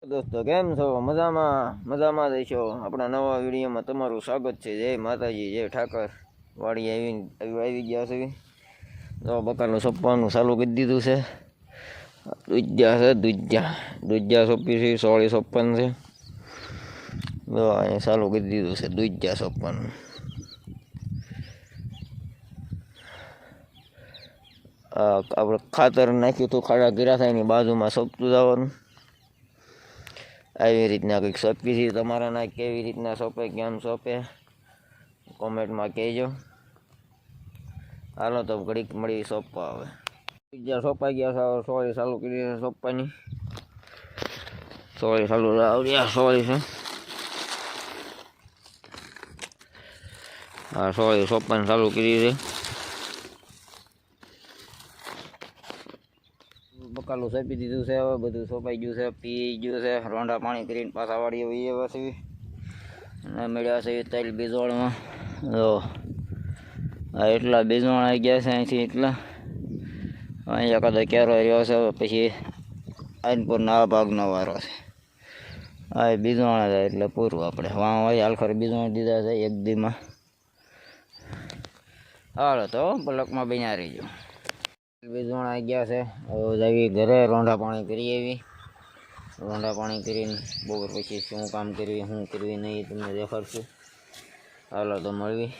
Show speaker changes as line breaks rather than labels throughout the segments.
દોસ્તો, કેમ છો? મજામાં મજામાં જ છો? આપણા નવા વિડીયોમાં તમારું સ્વાગત છે. જય માતાજી, જય ઠાકર. વાડી આવી આવી ગયા છે. તો બકાલું સોંપવાનું ચાલુ કરી દીધું છે. દુજ્જા છે, દુજ્જા. દુજ્જા સોંપી છે, સોળી સોંપન છે. તો અહીંયા ચાલુ કરી દીધું છે, દુજ્જા સોંપવાનું આપણે ખાતર નાખ્યું હતું, ખાડા ગીરા થાય એની બાજુમાં સોંપતું જવાનું. આવી રીતના કંઈક સોંપી છે તમારા ના કેવી રીતના સોંપે, કેમ સોંપે, કોમેન્ટમાં કહેજો. હાલો તો ઘડીક મળી સોંપવા આવે બીજા સોંપાઈ ગયા સોળી ચાલુ કરી સોંપવાની. સોળી ચાલુ આવ્યા સોરી છે. હા, સોરી સોંપવાની ચાલુ કરી છે. બકાલું સોંપી દીધું છે, હવે બધું સોંપાઈ ગયું છે, પી ગયું છે, રોંડા પાણી કરીને પાછા વાળી વહીએ પછી. અને મળ્યા છે તેલ બીજોળમાં જો, આ એટલા બીજોળ આવી ગયા છે અહીંથી એટલા. અહીંયા કદાચ કેરો રહ્યો છે પછી આઈનપુરના આ ભાગનો વારો છે. આ બીજોણા જાય એટલે પૂરું આપણે. વાં હોય હાલખર બીજોણ દીધા છે એક દીમાં. હાલો તો બ્લોકમાં બન્યા રહીજો. બીજોણ આવી ગયા છે. જાવી ઘરે રોંઢા પાણી કરી આવી. રોંઢા પાણી કરીને બપોર પછી શું કામ કરવી, શું કરવી નહીં તમને દેખાડશું. હાલો તો મળવી.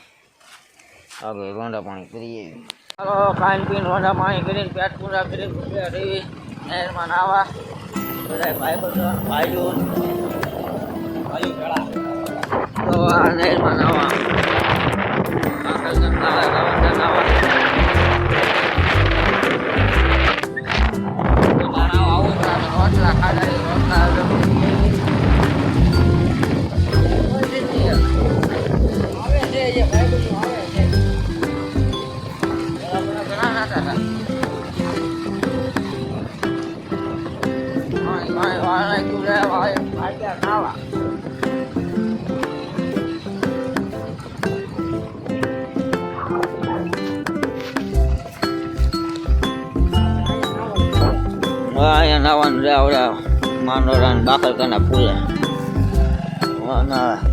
આગળ રોંઢા પાણી કરી આવી. હાલો, ખાઈને પીને રોંઢા પાણી કરીને પેટ પૂરા કરીને રહી નહેરમાં નાવા. બધા ભાઈ બધો ભાઈઓ ભાઈઓ તો આ નહેરમાં નાવા. નાવાનું રે આવડે માંડોરા ને બાકર કના ફૂલે ના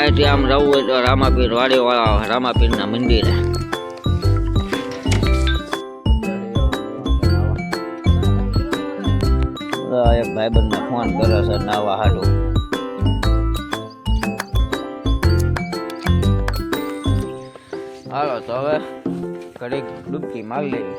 અહીંથી આમ જવું હોય તો રામાપીર વાડીવાળા, રામાપીરના મંદિરે. એક ભાઈબંધને ફોન કર્યો છે, નાવા હાડું હાલો, તો હવે ઘડીક ડૂબકી મારી લેવી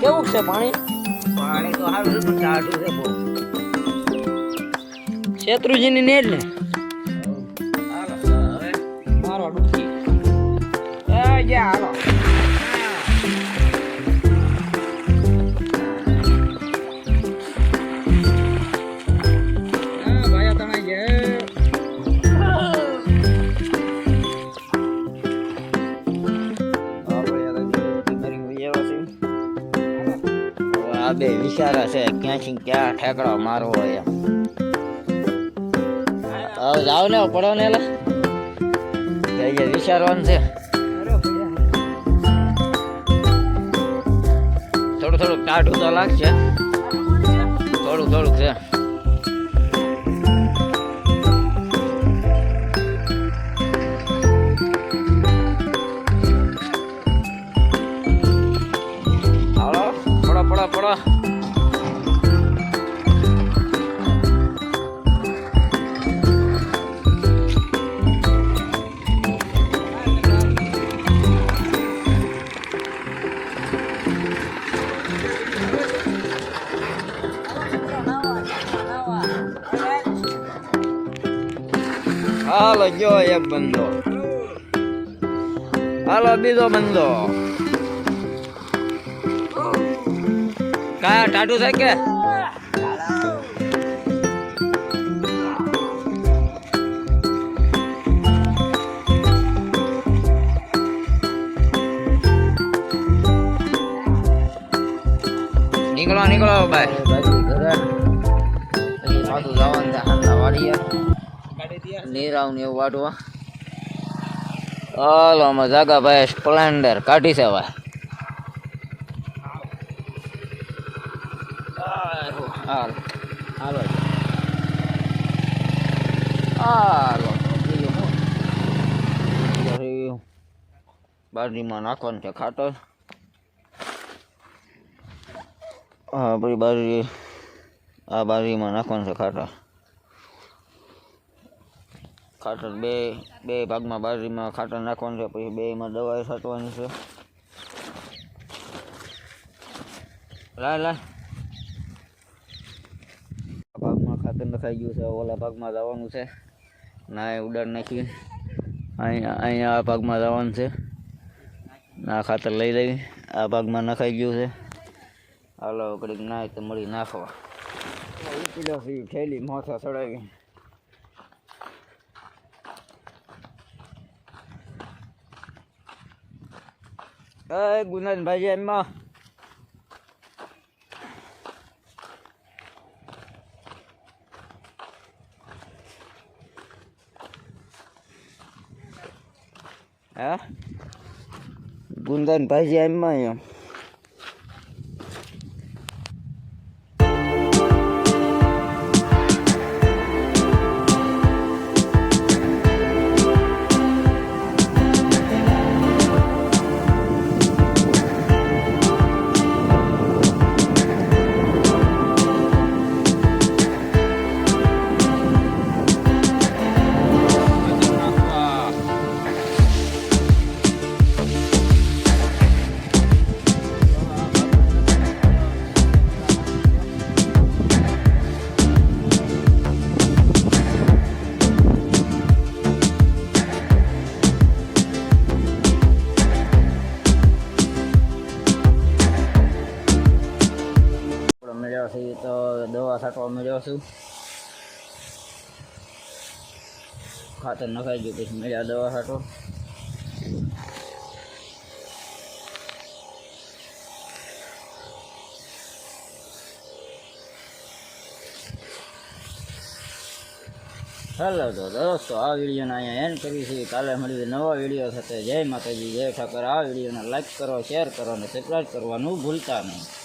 કેવું છે પાણી?
પાણી તો સારું છે ટાઢું છે બહુ.
શેત્રુજીની ને?
હવે.
મારો ડૂબકી.
એ જા હાલો. આ બે વિચારા છે, ક્યાંથી ક્યાં ઠેકડો મારવો એમ. હવે જાવ ને, પડો ને એટલે વિચારવાનું છે. થોડું થોડુંક ટાઢું તો લાગશે. થોડું થોડુંક છે. હાલો જો એક બંદો હાલો બીજો બંદો કયા ટાટુ છે કે નીકળો નીકળો ભાઈ જવાનું નીરાવ ને એવું વાટવા. હાલો અમે જાગા ભાઈ સ્પ્લેન્ડર કાઢી છે ભાઈ હાલો. હાલો. બાજરીમાં નાખવાનું છે ખાતર હા આપણી બારી આ બારીમાં નાખવાનું છે ખાતર ખાતર બે બે ભાગમાં બાજરીમાં ખાતર નાખવાનું છે, પછી બેમાં દવાઈ છાંટવાની છે. લાય લાય. ભાગમાં ખાતર નખાઈ ગયું છે, ઓલા ભાગમાં જવાનું છે. ના, એ ઉડાડ નાખી. અહીંયા અહીંયા આ ભાગમાં જવાનું છે. ના ખાતર લઈ લેવી આ ભાગમાં નખાઈ ગયું છે. હાલો કડીક નાય તો મળી નાખવા. થેલી માથા ચડાવી. એ ગુનાન ભાઈ એમાં હા? ગુંદન ભાઈ એમાં એમ. છીએ તો દવા છાંટવા મળ્યો છું. ખાતર નખાઈ ગયું પછી મળ્યા દવા છાંટો ચાલો તો દોસ્તો, આ વિડીયોને અહીંયા એન્ડ કરી છે. કાલે મળીએ નવા વીડિયો સાથે. જય માતાજી, જય ઠાકર. આ વિડીયોને લાઈક કરો શેર કરો અને સબસ્ક્રાઈબ કરવાનું ભૂલતા નહીં.